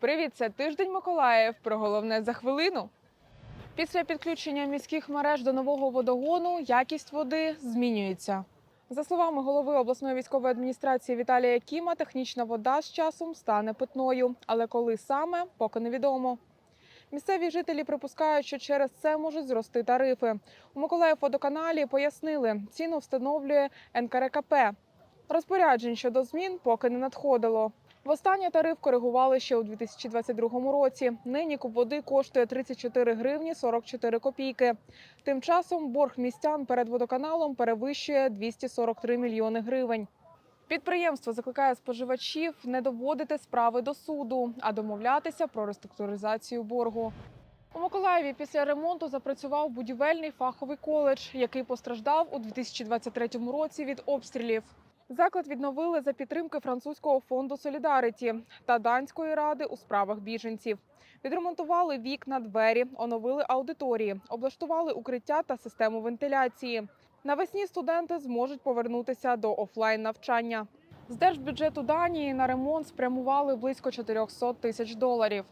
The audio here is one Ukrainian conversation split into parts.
Привіт, це тиждень Миколаїв. Про головне за хвилину. Після підключення міських мереж до нового водогону якість води змінюється. За словами голови обласної військової адміністрації Віталія Кіма, технічна вода з часом стане питною, але коли саме, поки невідомо. Місцеві жителі припускають, що через це можуть зрости тарифи. У Миколаївводоканалі пояснили, ціну встановлює НКРКП. Розпоряджень щодо змін поки не надходило. Востаннє тариф коригували ще у 2022 році. Нині куб води коштує 34 гривні 44 копійки. Тим часом борг містян перед водоканалом перевищує 243 мільйони гривень. Підприємство закликає споживачів не доводити справи до суду, а домовлятися про реструктуризацію боргу. У Миколаєві після ремонту запрацював будівельний фаховий коледж, який постраждав у 2023 році від обстрілів. Заклад відновили за підтримки французького фонду Солідаріті та данської ради у справах біженців. Відремонтували вікна, двері, оновили аудиторії, облаштували укриття та систему вентиляції. Навесні студенти зможуть повернутися до офлайн навчання. З держбюджету Данії на ремонт спрямували близько 400 тисяч доларів.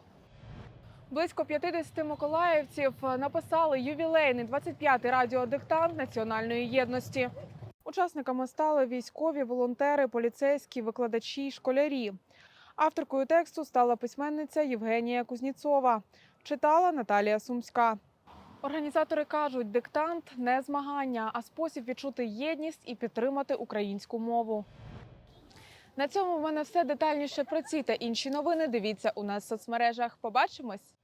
Близько 50 миколаївців написали ювілейний 25-й радіодиктант національної єдності. Учасниками стали військові, волонтери, поліцейські, викладачі, школярі. Авторкою тексту стала письменниця Євгенія Кузніцова. Читала Наталія Сумська. Організатори кажуть, диктант не змагання, а спосіб відчути єдність і підтримати українську мову. На цьому в мене все детальніше про ці та інші новини. Дивіться у нас в соцмережах. Побачимось!